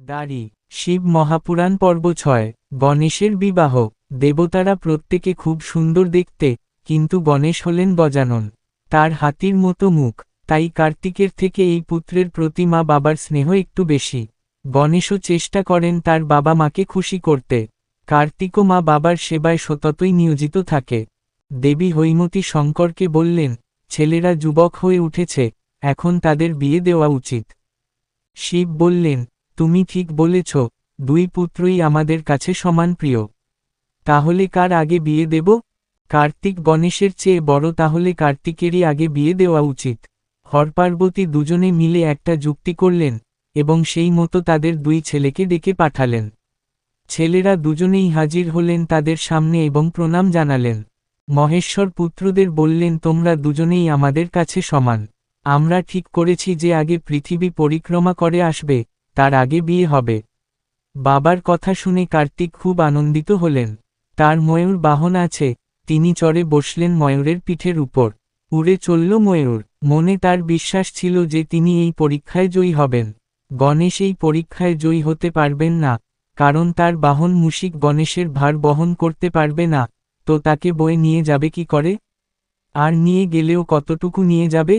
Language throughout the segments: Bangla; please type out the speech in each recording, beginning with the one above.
দাড়ি, শিব মহাপুরাণ পর্ব ছয়, গণেশের বিবাহ, দেবতারা প্রত্যেকে খুব সুন্দর দেখতে, কিন্তু গণেশ হলেন গজানন। তার হাতির মতো মুখ, তাই কার্তিকের থেকে এই পুত্রের প্রতি মা বাবার স্নেহ একটু বেশি। গণেশও চেষ্টা করেন তার বাবা মাকে খুশি করতে। কার্তিকও মা বাবার সেবায় সততই নিয়োজিত থাকে। দেবী হৈমতী শঙ্করকে বললেন, ছেলেরা যুবক হয়ে উঠেছে, এখন তাদের বিয়ে দেওয়া উচিত। শিব বললেন তুমি ঠিক বলেছ, দুই পুত্রই আমাদের কাছে সমান প্রিয়। তাহলে কার আগে বিয়ে দেব? কার্তিক গণেশের চেয়ে বড় তাহলে কার্তিকেরই আগে বিয়ে দেওয়া উচিত। হরপার্বতী দুজনে মিলে একটা যুক্তি করলেন, এবং সেই মতো তাদের দুই ছেলেকে ডেকে পাঠালেন। ছেলেরা দুজনেই হাজির হলেন তাদের সামনে এবং প্রণাম জানালেন। মহেশ্বর পুত্রদের বললেন, তোমরা দুজনেই আমাদের কাছে সমান। আমরা ঠিক করেছি যে আগে পৃথিবী পরিক্রমা করে আসবে তার আগে বিয়ে হবে। বাবার কথা শুনে কার্তিক খুব আনন্দিত হলেন। তার ময়ূর বাহন আছে, তিনি চড়ে বসলেন ময়ূরের পিঠের উপর। উড়ে চলল ময়ূর, মনে তার বিশ্বাস ছিল যে তিনি এই পরীক্ষায় জয়ী হবেন। গণেশ এই পরীক্ষায় জয়ী হতে পারবেন না, কারণ তার বাহন মুশিক গণেশের ভার বহন করতে পারবে না। তো তাকে বয়ে নিয়ে যাবে কি করে? আর নিয়ে গেলেও কতটুকু নিয়ে যাবে?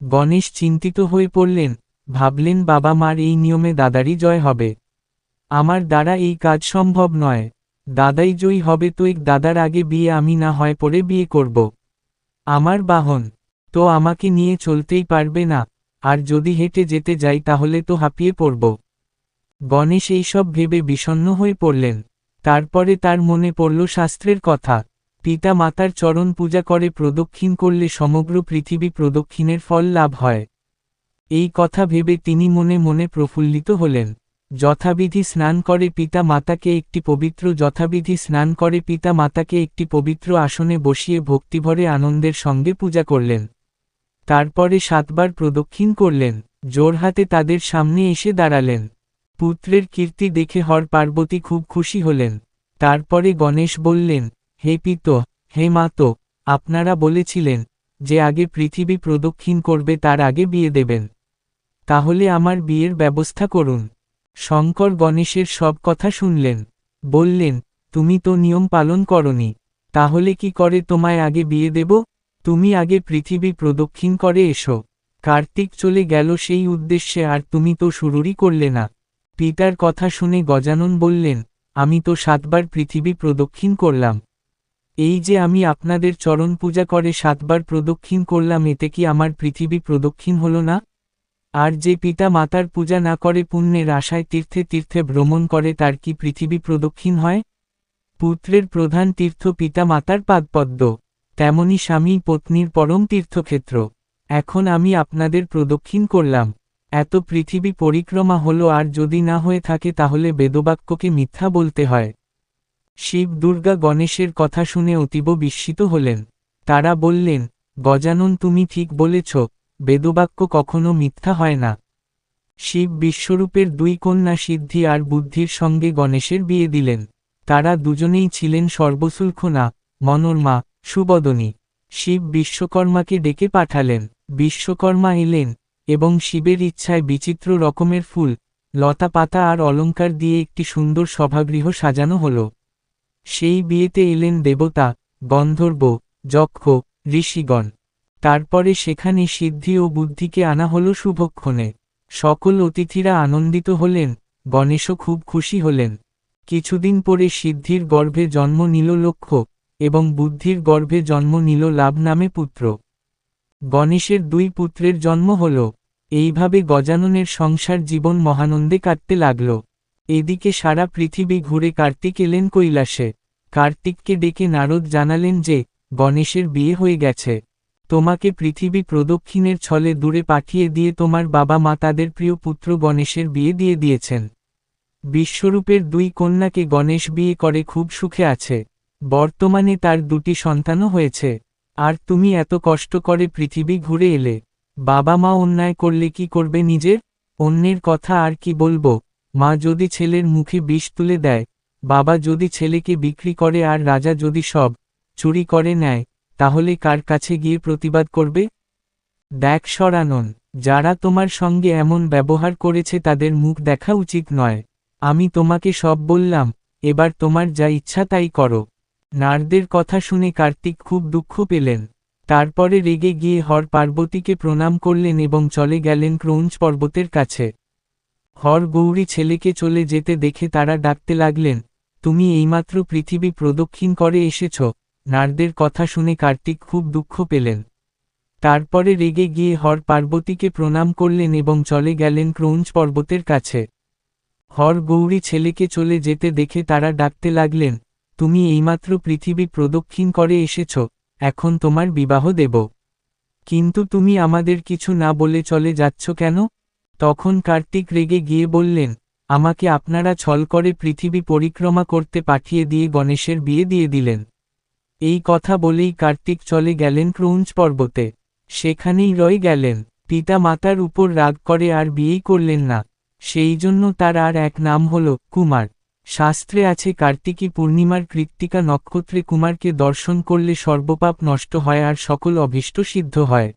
গণেশ চিন্তিত হয়ে পড়লেন ভাবলেন, বাবা মার এই নিয়মে দাদারই জয় হবে। আমার দ্বারা এই কাজ সম্ভব নয়। দাদাই জয়ী হবে তো এক দাদার আগে বিয়ে আমি না হয় পরে বিয়ে করব। আমার বাহন, তো আমাকে নিয়ে চলতেই পারবে না। আর যদি হেঁটে যেতে যাই তাহলে তো হাঁপিয়ে পড়ব। গণেশ এইসব ভেবে বিষণ্ণ হয়ে পড়লেন। তারপরে তার মনে পড়ল শাস্ত্রের কথা। পিতা মাতার চরণ পূজা করে প্রদক্ষিণ করলে সমগ্র পৃথিবী প্রদক্ষিণের ফল লাভ হয়। এই কথা ভেবে তিনি মনে মনে প্রফুল্লিত হলেন। যথাবিধি স্নান করে পিতা মাতাকে একটি পবিত্র, যথাবিধি স্নান করে পিতা মাতাকে একটি পবিত্র আসনে বসিয়ে ভক্তিভরে আনন্দের সঙ্গে পূজা করলেন। তারপরে সাতবার প্রদক্ষিণ করলেন জোরহাতে তাদের সামনে এসে দাঁড়ালেন। পুত্রের কীর্তি দেখে হর পার্বতী খুব খুশি হলেন। তারপরে গণেশ বললেন, হে পিত, হে মাত, আপনারা বলেছিলেন যে আগে পৃথিবী প্রদক্ষিণ করবে, তার আগে বিয়ে দেবেন। তাহলে আমার বিয়ের ব্যবস্থা করুন। শঙ্কর গণেশের সব কথা শুনলেন। বললেন, তুমি তো নিয়ম পালন করনি। তাহলে কি করে তোমায় আগে বিয়ে দেব? তুমি আগে পৃথিবী প্রদক্ষিণ করে এসো। কার্তিক চলে গেল সেই উদ্দেশ্যে আর তুমি তো শুরুরই করলে না। পিতার কথা শুনে গজানন বললেন, আমি তো সাতবার পৃথিবী প্রদক্ষিণ করলাম। এই যে আমি আপনাদের চরণ পূজা করে সাতবার প্রদক্ষিণ করলাম, এতে কি আমার পৃথিবী প্রদক্ষিণ হল না? আর যে পিতা মাতার পূজা না করে পুণ্যের আশায় তীর্থে তীর্থে ভ্রমণ করে তার কি পৃথিবী প্রদক্ষিণ হয়? পুত্রের প্রধান তীর্থ পিতা মাতার পাদপদ্ম, তেমনি স্বামী পত্নীর পরম তীর্থক্ষেত্র। এখন আমি আপনাদের প্রদক্ষিণ করলাম। এত পৃথিবী পরিক্রমা হলো আর যদি না হয়ে থাকে তাহলে বেদবাক্যকে মিথ্যা বলতে হয়। শিব দুর্গা গণেশের কথা শুনে অতীব বিস্মিত হলেন। তারা বললেন, গজানন, তুমি ঠিক বলেছ বেদবাক্য কখনো মিথ্যা হয় না। শিব বিশ্বরূপের দুই কন্যা সিদ্ধি আর বুদ্ধির সঙ্গে গণেশের বিয়ে দিলেন। তারা দুজনেই ছিলেন সর্বশুল্খনা মনোরমা সুবদনী। শিব বিশ্বকর্মাকে ডেকে পাঠালেন। বিশ্বকর্মা এলেন এবং শিবের ইচ্ছায় বিচিত্র রকমের ফুল, লতা পাতা আর অলঙ্কার দিয়ে একটি সুন্দর সভাগৃহ সাজানো হল। সেই বিয়েতে এলেন দেবতা, গন্ধর্ব, যক্ষ, ঋষিগণ। তারপরে সেখানে সিদ্ধি ও বুদ্ধিকে আনা হল শুভক্ষণে। সকল অতিথিরা আনন্দিত হলেন, গণেশও খুব খুশি হলেন। কিছুদিন পরে সিদ্ধির গর্ভে জন্ম নিল লক্ষ্য এবং বুদ্ধির গর্ভে জন্ম নিল লাভ নামে পুত্র। গণেশের দুই পুত্রের জন্ম হল। এইভাবে গজাননের সংসার জীবন মহানন্দে কাটতে লাগল। এদিকে সারা পৃথিবী ঘুরে কার্তিক এলেন কৈলাসে। কার্তিককে ডেকে নারদ জানালেন যে, গণেশের বিয়ে হয়ে গেছে। তোমাকে পৃথিবী প্রদক্ষিণের ছলে দূরে পাঠিয়ে দিয়ে তোমার বাবা মা তাদের প্রিয় পুত্র গণেশের বিয়ে দিয়ে দিয়েছেন। বিশ্বরূপের দুই কন্যাকে গণেশ বিয়ে করে খুব সুখে আছে। বর্তমানে তার দুটি সন্তানও হয়েছে। আর তুমি এত কষ্ট করে পৃথিবী ঘুরে এলে। বাবা মা অন্যায় করলে কি করবে নিজের? অন্যের কথা আর কি বলব? মা যদি ছেলের মুখে বিষ তুলে দেয়, বাবা যদি ছেলেকে বিক্রি করে আর রাজা যদি সব চুরি করে নেয় তাহলে কার কাছে গিয়ে প্রতিবাদ করবে? দেখ সরানন, যারা তোমার সঙ্গে এমন ব্যবহার করেছে তাদের মুখ দেখা উচিত নয়। আমি তোমাকে সব বললাম, এবার তোমার যা ইচ্ছা তাই করো। নারদের কথা শুনে কার্তিক খুব দুঃখ পেলেন। তারপরে রেগে গিয়ে হর পার্বতীকে প্রণাম করলেন এবং চলে গেলেন ক্রৌঞ্চ পর্বতের কাছে। হর গৌরী ছেলেকে চলে যেতে দেখে তারা ডাকতে লাগলেন, তুমি এইমাত্র পৃথিবী প্রদক্ষিণ করে এসেছ। নারদের কথা শুনে কার্তিক খুব দুঃখ পেলেন। তারপরে রেগে গিয়ে হর পার্বতীকে প্রণাম করলেন এবং চলে গেলেন ক্রৌঞ্চ পর্বতের কাছে। হর গৌরী ছেলেকে চলে যেতে দেখে তারা ডাকতে লাগলেন, তুমি এইমাত্র পৃথিবী প্রদক্ষিণ করে এসেছ, এখন তোমার বিবাহ দেব। কিন্তু তুমি আমাদের কিছু না বলে চলে যাচ্ছ কেন? তখন কার্তিক রেগে গিয়ে বললেন, আমাকে আপনারা ছল করে পৃথিবী পরিক্রমা করতে পাঠিয়ে দিয়ে গণেশের বিয়ে দিয়ে দিলেন। এই কথা বলেই কার্তিক চলে গেলেন ক্রুঞ্জ পর্বতে। সেখানেই রয়ে গেলেন। পিতা মাতার উপর রাগ করে আর বিয়েই করলেন না। সেই জন্য তার আর এক নাম হল কুমার। শাস্ত্রে আছে, কার্তিকী পূর্ণিমার কৃত্তিকা নক্ষত্রে কুমারকে দর্শন করলে সর্বপাপ নষ্ট হয় আর সকল অভীষ্ট সিদ্ধ হয়।